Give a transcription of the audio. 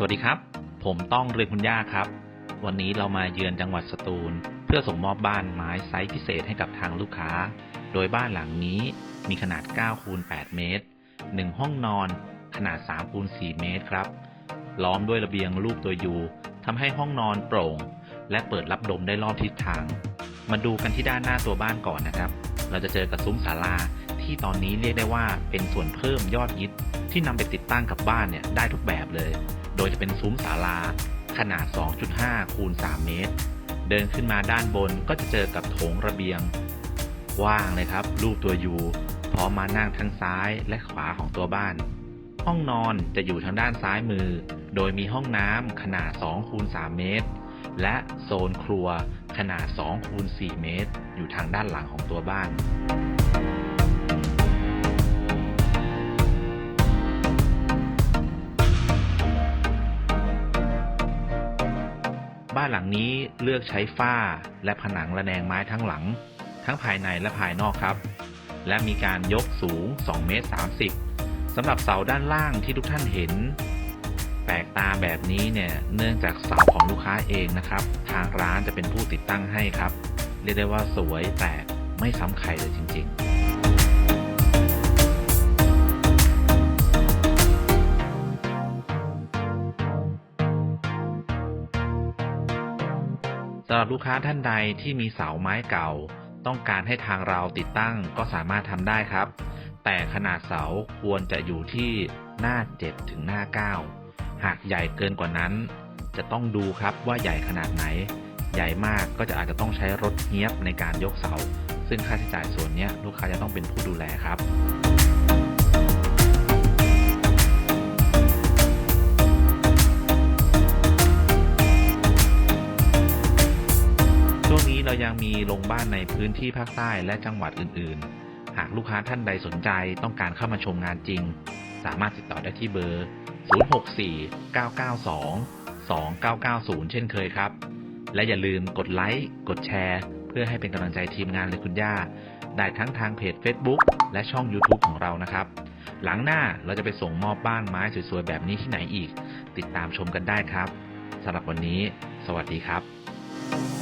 สวัสดีครับ ผมต้องเรืองคุณย่าครับ วันนี้เรามาเยือนจังหวัดสตูล เพื่อส่งมอบบ้านไม้ไซส์พิเศษให้กับทางลูกค้า โดยบ้านหลังนี้มีขนาด 9 คูณ 8 เมตร 1 ห้องนอนขนาด 3 คูณ 4 เมตรครับ ล้อมด้วยระเบียงรูปตัวยูทำให้ห้องนอนโปร่ง และเปิดรับลมได้รอบทิศทาง มาดูกันที่ด้านหน้าตัวบ้านก่อนนะครับ เราจะเจอกับซุ้มศาลาที่ตอนนี้เรียกได้ว่าเป็นส่วนเพิ่มยอดฮิตที่นำไปติดตั้งกับบ้านเนี่ยได้ทุกแบบเลย โดยจะเป็นซุ้มศาลาขนาด 2.5 คูณ 3 เมตร เดินขึ้นมาด้านบนก็จะเจอกับโถงระเบียงว้างเลยครับ รูปตัวยูพร้อมมานั่งทั้งซ้ายและขวาของตัวบ้าน ห้องนอนจะอยู่ทางด้านซ้ายมือ โดยมีห้องน้ำขนาด 2 คูณ 3 เมตร และโซนครัวขนาด 2 คูณ 4 เมตร อยู่ทางด้านหลังของตัวบ้าน บ้านหลังนี้เลือกใช้ฝ้าและผนังระแนงไม้ทั้งหลัง ทั้งภายในและภายนอกครับ และมีการยกสูง 2 เมตร 30สำหรับเสาด้านล่างที่ทุกท่านเห็น แปลกตาแบบนี้เนี่ยเนื่องจากเสาของลูกค้าเองนะครับ ทางร้านจะเป็นผู้ติดตั้งให้ครับ เรียกได้ว่าสวยแปลกไม่ซ้ำใครเลยจริง ๆ สำหรับลูกค้าท่านใดที่มีเสาไม้เก่า ต้องการให้ทางเราติดตั้งก็สามารถทำได้ครับ แต่ขนาดเสาควรจะอยู่ที่หน้า 7 ถึงหน้า 9 หากใหญ่เกินกว่านั้น จะต้องดูครับว่าใหญ่ขนาดไหน ใหญ่มากก็จะอาจจะต้องใช้รถเงียบในการยกเสา ซึ่งค่าใช้จ่ายส่วนนี้ลูกค้าจะต้องเป็นผู้ดูแลครับ เรายังมีโรงบ้านในพื้นที่ภาคใต้และจังหวัดอื่น ๆ หากลูกค้าท่านใดสนใจต้องการเข้ามาชมงานจริง สามารถติดต่อได้ที่เบอร์ 064-992-2990 เช่นเคยครับ และอย่าลืมกดไลค์ กดแชร์ เพื่อให้เป็นกำลังใจทีมงานเลยคุณย่า ได้ทั้งทางเพจ Facebook และช่อง YouTube ของเรานะครับ หลังหน้าเราจะไปส่งมอบบ้านไม้สวยๆแบบนี้ที่ไหนอีก ติดตามชมกันได้ครับสำหรับวันนี้ สวัสดีครับ